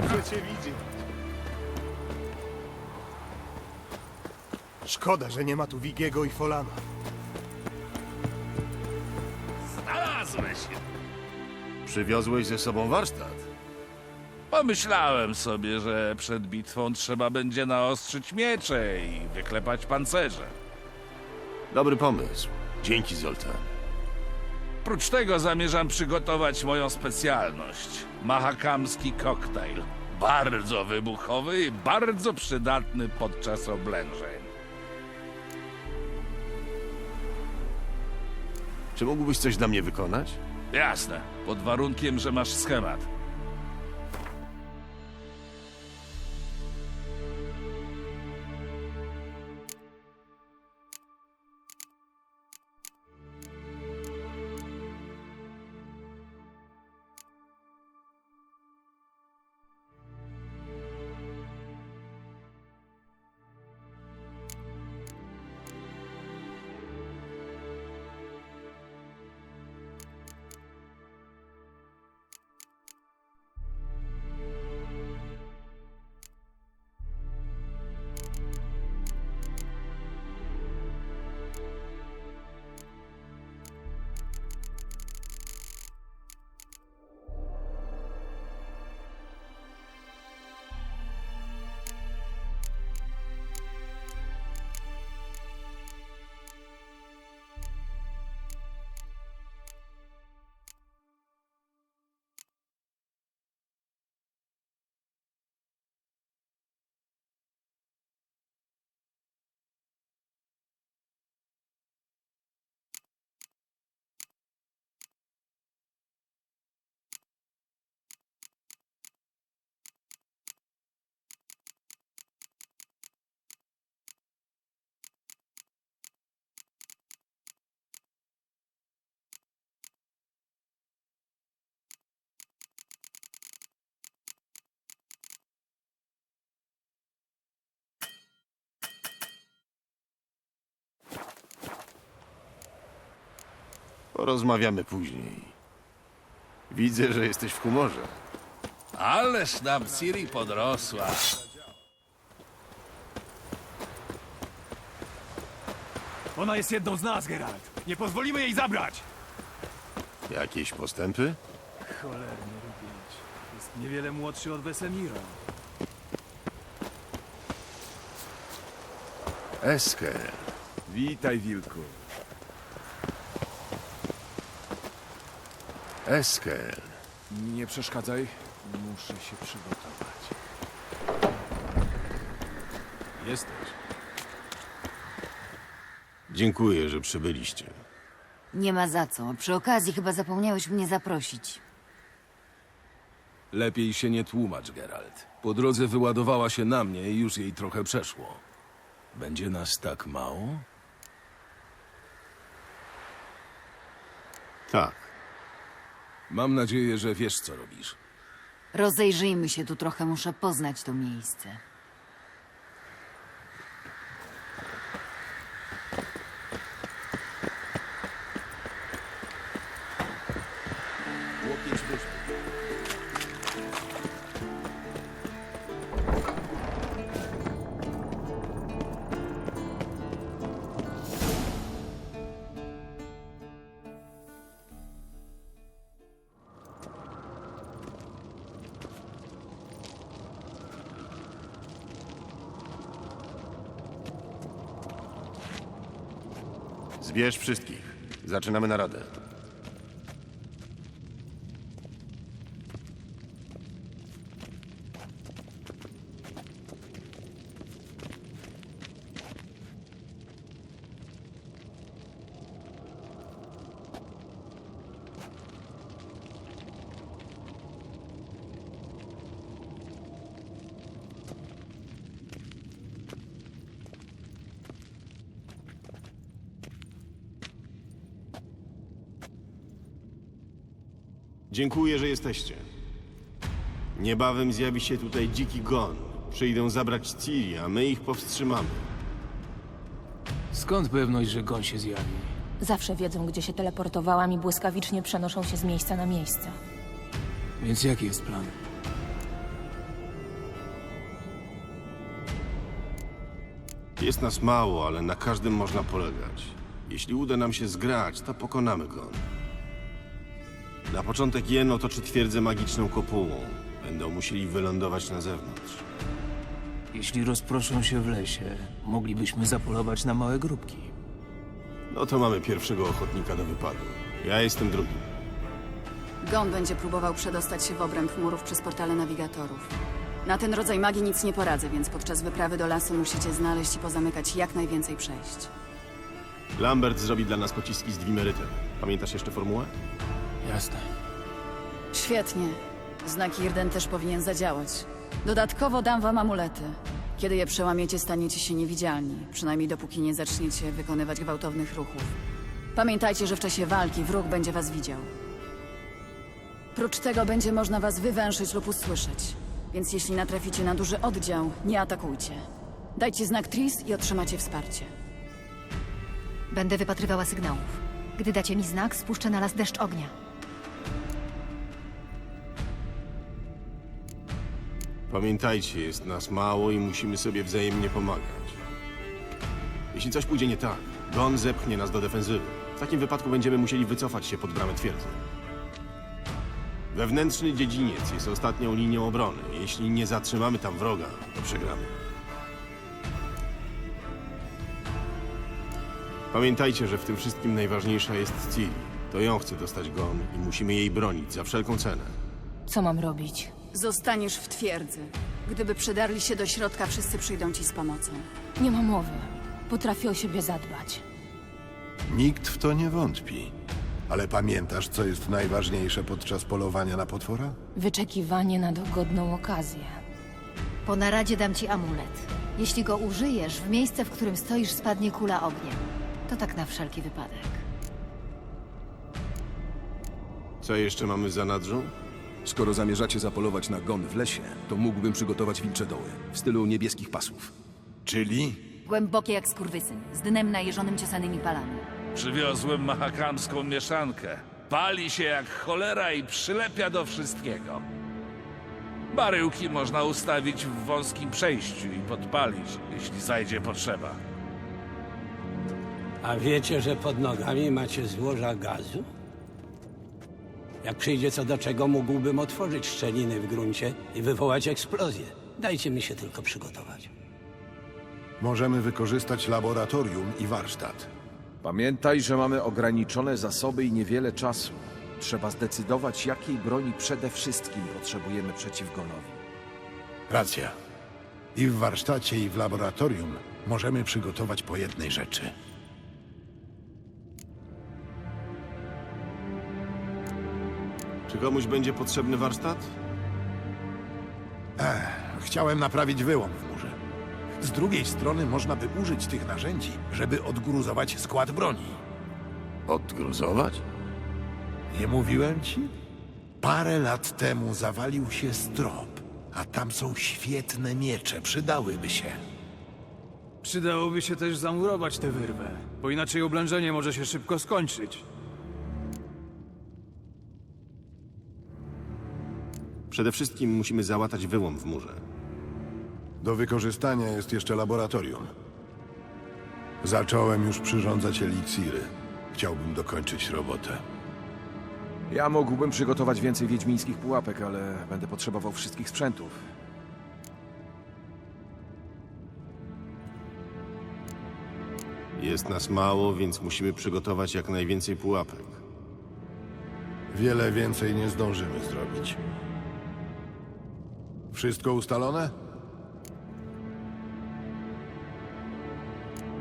Dobrze cię widzieć. Szkoda, że nie ma tu Wigiego i Folana. Znalazłeś się. Przywiozłeś ze sobą warsztat. Pomyślałem sobie, że przed bitwą trzeba będzie naostrzyć miecze i wyklepać pancerze. Dobry pomysł. Dzięki, Zoltan. Prócz tego zamierzam przygotować moją specjalność. Mahakamski koktajl. Bardzo wybuchowy i bardzo przydatny podczas oblężeń. Czy mógłbyś coś dla mnie wykonać? Jasne, pod warunkiem, że masz schemat. Porozmawiamy później. Widzę, że jesteś w humorze. Ależ nam Ciri podrosła. Ona jest jedną z nas, Geralt. Nie pozwolimy jej zabrać! Jakieś postępy? Cholerny rupieć. Jest niewiele młodszy od Wesemira. Esker. Witaj, wilku. Esker. Nie przeszkadzaj. Muszę się przygotować. Jesteś. Dziękuję, że przybyliście. Nie ma za co. Przy okazji chyba zapomniałeś mnie zaprosić. Lepiej się nie tłumacz, Geralt. Po drodze wyładowała się na mnie i już jej trochę przeszło. Będzie nas tak mało? Tak. Mam nadzieję, że wiesz, co robisz. Rozejrzyjmy się tu trochę, muszę poznać to miejsce. Zbierz wszystkich. Zaczynamy naradę. Dziękuję, że jesteście. Niebawem zjawi się tutaj dziki gon. Przyjdą zabrać Ciri, a my ich powstrzymamy. Skąd pewność, że gon się zjawi? Zawsze wiedzą, gdzie się teleportowałam i błyskawicznie przenoszą się z miejsca na miejsce. Więc jaki jest plan? Jest nas mało, ale na każdym można polegać. Jeśli uda nam się zgrać, to pokonamy gon. Na początek Jen otoczy twierdzę magiczną kopułą. Będą musieli wylądować na zewnątrz. Jeśli rozproszą się w lesie, moglibyśmy zapolować na małe grupki. No to mamy pierwszego ochotnika do wypadu. Ja jestem drugim. Gon będzie próbował przedostać się w obręb murów przez portale nawigatorów. Na ten rodzaj magii nic nie poradzę, więc podczas wyprawy do lasu musicie znaleźć i pozamykać jak najwięcej przejść. Lambert zrobi dla nas pociski z dwimerytem. Pamiętasz jeszcze formułę? Jasne. Świetnie. Znak Irden też powinien zadziałać. Dodatkowo dam wam amulety. Kiedy je przełamiecie, staniecie się niewidzialni, przynajmniej dopóki nie zaczniecie wykonywać gwałtownych ruchów. Pamiętajcie, że w czasie walki wróg będzie was widział. Prócz tego będzie można was wywęszyć lub usłyszeć, więc jeśli natraficie na duży oddział, nie atakujcie. Dajcie znak Tris i otrzymacie wsparcie. Będę wypatrywała sygnałów. Gdy dacie mi znak, spuszczę na las deszcz ognia. Pamiętajcie, jest nas mało i musimy sobie wzajemnie pomagać. Jeśli coś pójdzie nie tak, Gon zepchnie nas do defensywy. W takim wypadku będziemy musieli wycofać się pod bramę twierdzy. Wewnętrzny dziedziniec jest ostatnią linią obrony. Jeśli nie zatrzymamy tam wroga, to przegramy. Pamiętajcie, że w tym wszystkim najważniejsza jest Ciri. To ją chce dostać Gon i musimy jej bronić za wszelką cenę. Co mam robić? Zostaniesz w twierdzy. Gdyby przedarli się do środka, wszyscy przyjdą ci z pomocą. Nie ma mowy. Potrafię o siebie zadbać. Nikt w to nie wątpi. Ale pamiętasz, co jest najważniejsze podczas polowania na potwora? Wyczekiwanie na dogodną okazję. Po naradzie dam ci amulet. Jeśli go użyjesz, w miejsce, w którym stoisz, spadnie kula ognia. To tak na wszelki wypadek. Co jeszcze mamy za nadrzą? Skoro zamierzacie zapolować na gon w lesie, to mógłbym przygotować wilcze doły w stylu niebieskich pasów. Czyli? Głębokie jak skurwysyn, z dnem najeżonym ciosanymi palami. Przywiozłem mahakamską mieszankę. Pali się jak cholera i przylepia do wszystkiego. Baryłki można ustawić w wąskim przejściu i podpalić, jeśli zajdzie potrzeba. A wiecie, że pod nogami macie złoża gazu? Jak przyjdzie co do czego, mógłbym otworzyć szczeliny w gruncie i wywołać eksplozję. Dajcie mi się tylko przygotować. Możemy wykorzystać laboratorium i warsztat. Pamiętaj, że mamy ograniczone zasoby i niewiele czasu. Trzeba zdecydować, jakiej broni przede wszystkim potrzebujemy przeciw Gonowi. Racja. I w warsztacie, i w laboratorium możemy przygotować po jednej rzeczy. Czy komuś będzie potrzebny warsztat? Chciałem naprawić wyłom w murze. Z drugiej strony można by użyć tych narzędzi, żeby odgruzować skład broni. Odgruzować? Nie mówiłem ci? Parę lat temu zawalił się strop, a tam są świetne miecze, przydałyby się. Przydałoby się też zamurować tę wyrwę, bo inaczej oblężenie może się szybko skończyć. Przede wszystkim musimy załatać wyłom w murze. Do wykorzystania jest jeszcze laboratorium. Zacząłem już przyrządzać eliksiry. Chciałbym dokończyć robotę. Ja mógłbym przygotować więcej wiedźmińskich pułapek, ale będę potrzebował wszystkich sprzętów. Jest nas mało, więc musimy przygotować jak najwięcej pułapek. Wiele więcej nie zdążymy zrobić. Wszystko ustalone?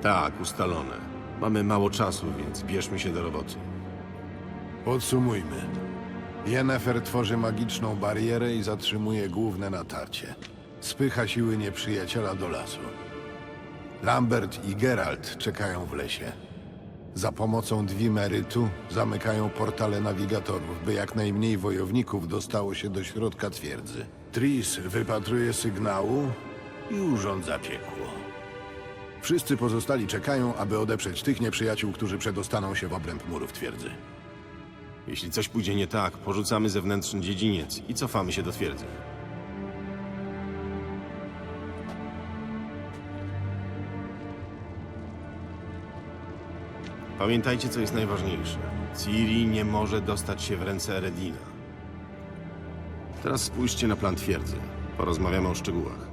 Tak, ustalone. Mamy mało czasu, więc bierzmy się do roboty. Podsumujmy. Yennefer tworzy magiczną barierę i zatrzymuje główne natarcie. Spycha siły nieprzyjaciela do lasu. Lambert i Geralt czekają w lesie. Za pomocą dwimerytu zamykają portale nawigatorów, by jak najmniej wojowników dostało się do środka twierdzy. Tris wypatruje sygnału i urządza piekło. Wszyscy pozostali czekają, aby odeprzeć tych nieprzyjaciół, którzy przedostaną się w obręb murów twierdzy. Jeśli coś pójdzie nie tak, porzucamy zewnętrzny dziedziniec i cofamy się do twierdzy. Pamiętajcie, co jest najważniejsze. Ciri nie może dostać się w ręce Eredina. Teraz spójrzcie na plan twierdzy. Porozmawiamy o szczegółach.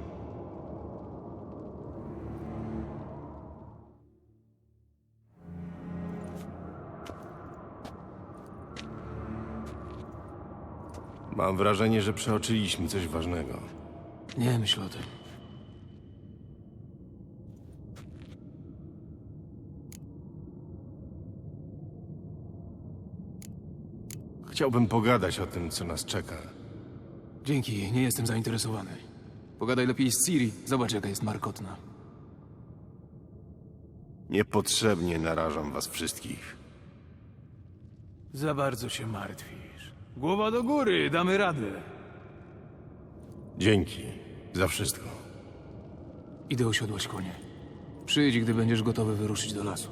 Mam wrażenie, że przeoczyliśmy coś ważnego. Nie myśl o tym. Chciałbym pogadać o tym, co nas czeka. Dzięki, nie jestem zainteresowany. Pogadaj lepiej z Ciri, zobacz jaka jest markotna. Niepotrzebnie narażam was wszystkich. Za bardzo się martwisz. Głowa do góry, damy radę. Dzięki za wszystko. Idę osiodłać konie. Przyjdź, gdy będziesz gotowy wyruszyć do lasu.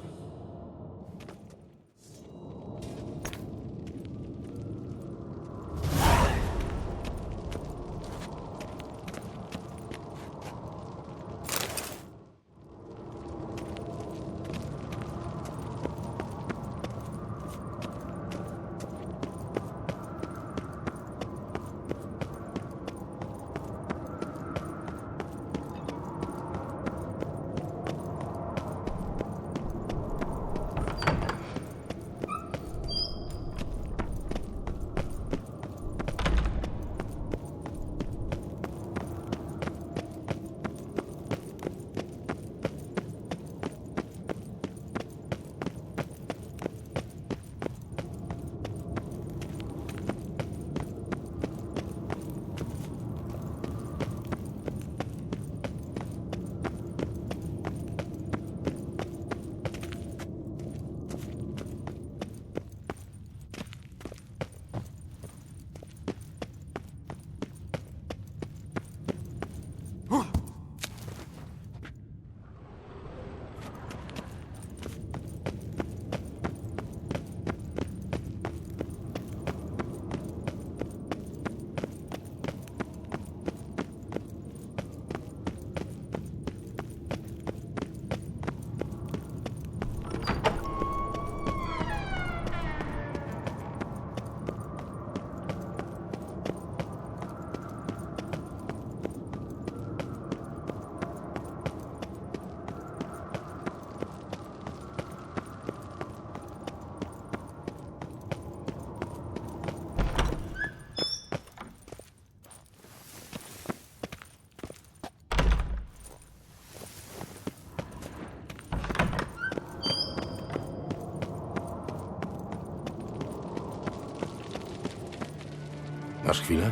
Chwilę?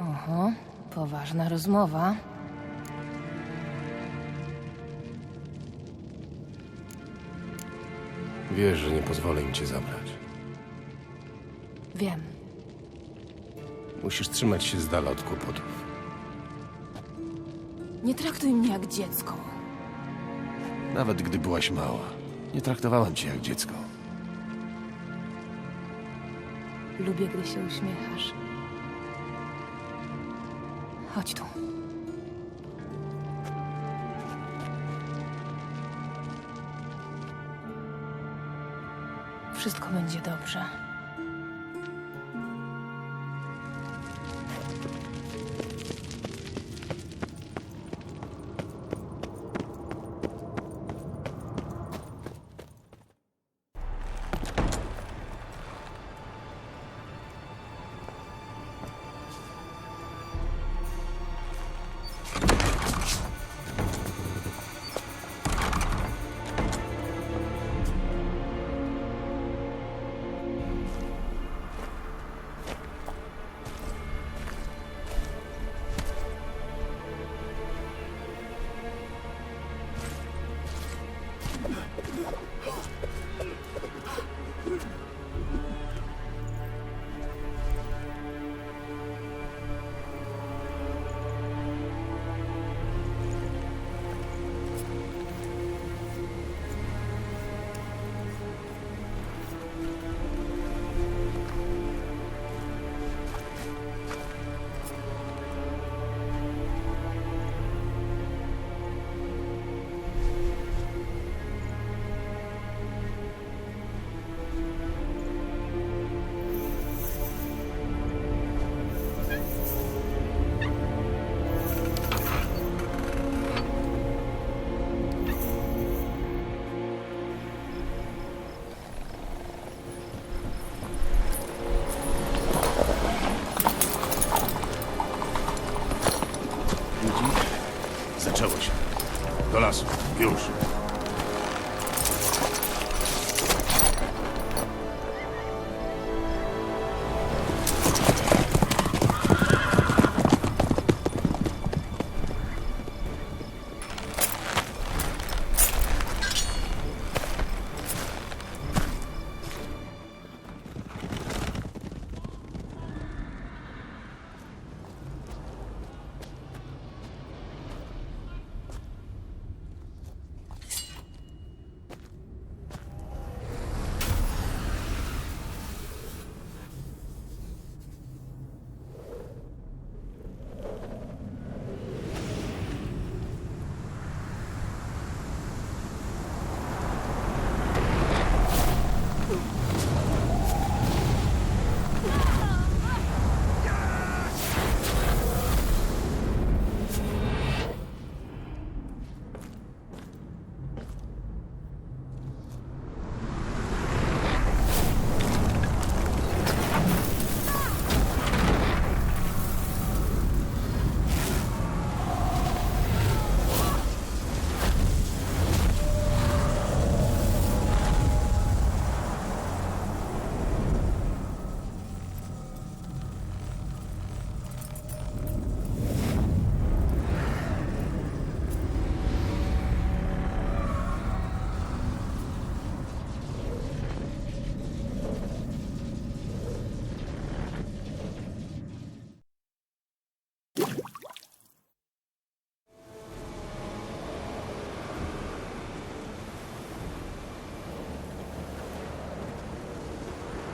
Oho, poważna rozmowa. Wiesz, że nie pozwolę im cię zabrać. Wiem. Musisz trzymać się z dala od kłopotów. Nie traktuj mnie jak dziecko. Nawet gdy byłaś mała, nie traktowałem cię jak dziecko. Lubię, gdy się uśmiechasz. Chodź tu. Wszystko będzie dobrze.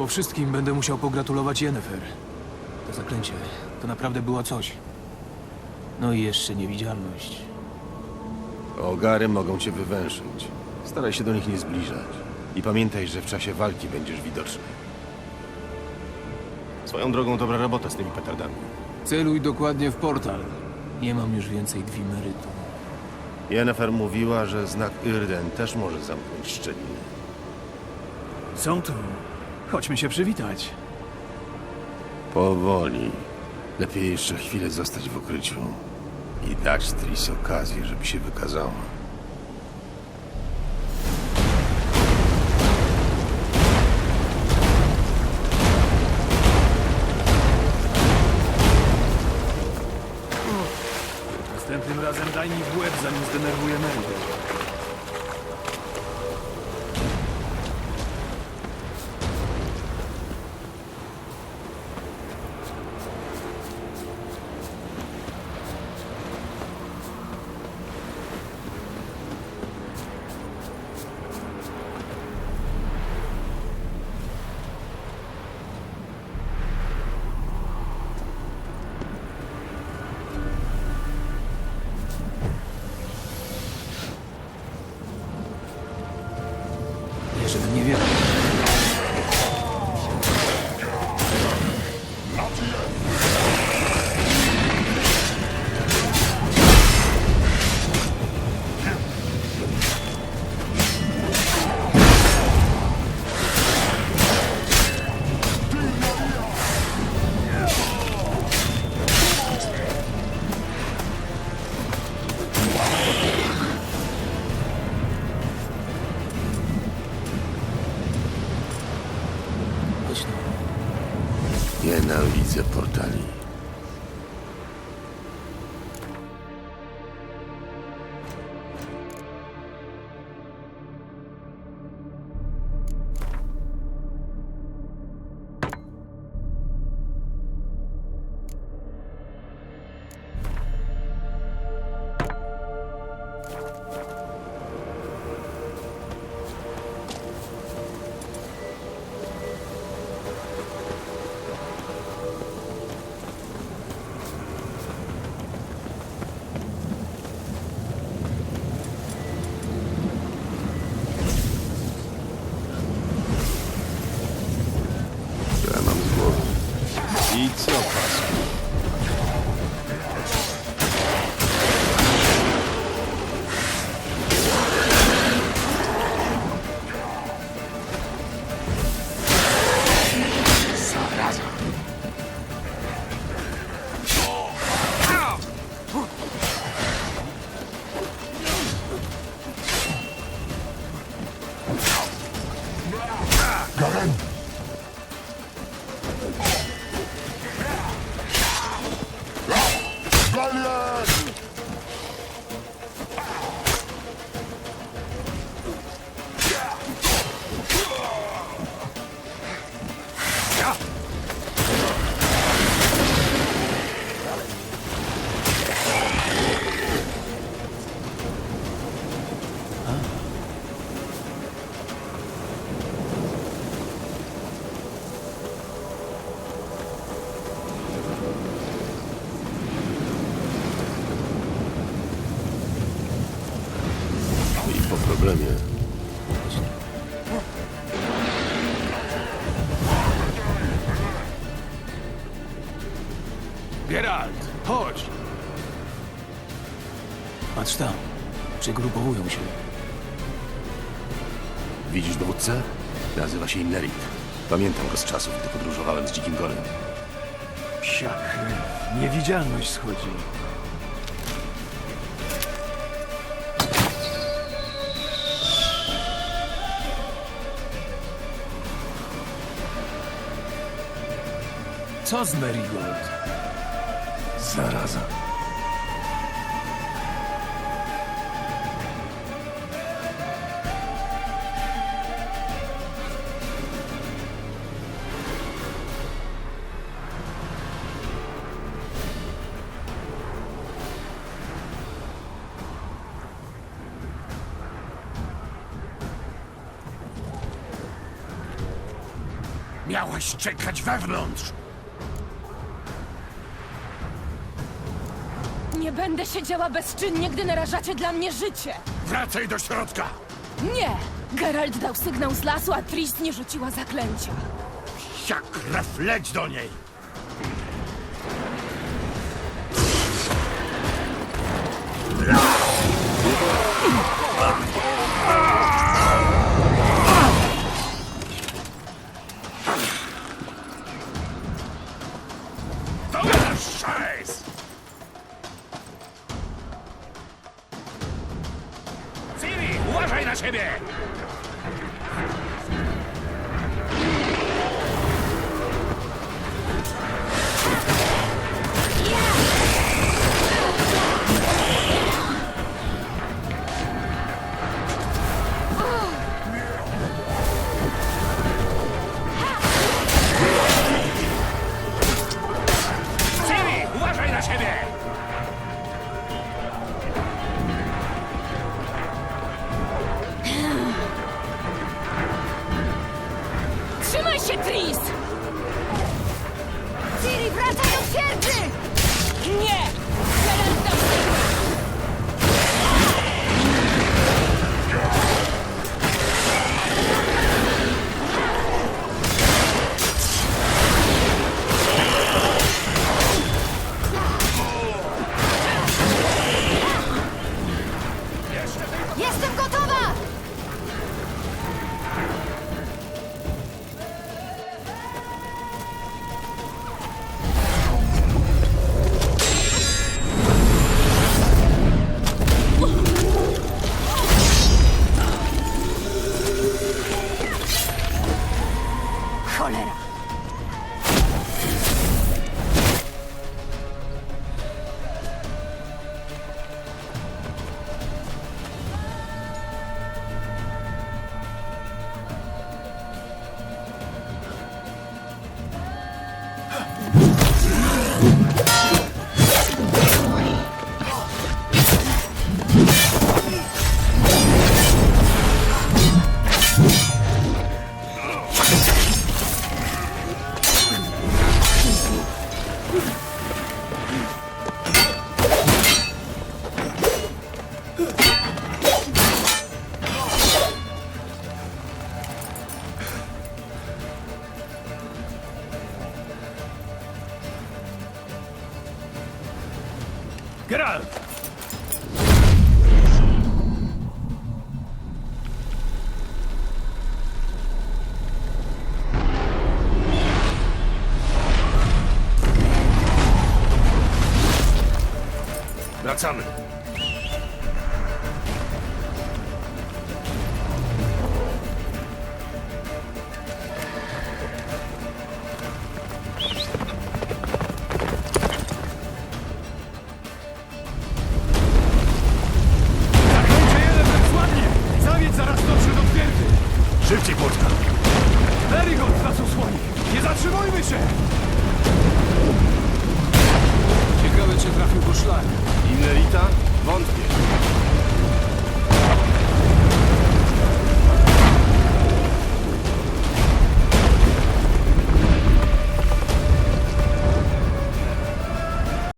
Po wszystkim będę musiał pogratulować Yennefer. To zaklęcie to naprawdę było coś. No i jeszcze niewidzialność. Ogary mogą cię wywęszyć. Staraj się do nich nie zbliżać. I pamiętaj, że w czasie walki będziesz widoczny. Swoją drogą dobra robota z tymi petardami. Celuj dokładnie w portal. Nie mam już więcej dwimerytu. Yennefer mówiła, że znak Irden też może zamknąć szczeliny. Są tu. Chodźmy się przywitać. Powoli. Lepiej jeszcze chwilę zostać w ukryciu i dać Tris okazję, żeby się wykazała. Nienawidzę portali. Przygrupowują się. Widzisz dowódcę? Nazywa się Innerit. Pamiętam go z czasów, gdy podróżowałem z Dzikim Gorem. Psia krew. Niewidzialność schodzi. Co z Marigold? Zaraza. Czekać wewnątrz! Nie będę siedziała bezczynnie, gdy narażacie dla mnie życie. Wracaj do środka! Nie! Geralt dał sygnał z lasu, a Tris nie rzuciła zaklęcia. Jak krew, leć do niej! Ciri, wracaj do twierdzy! Nie! zusammen.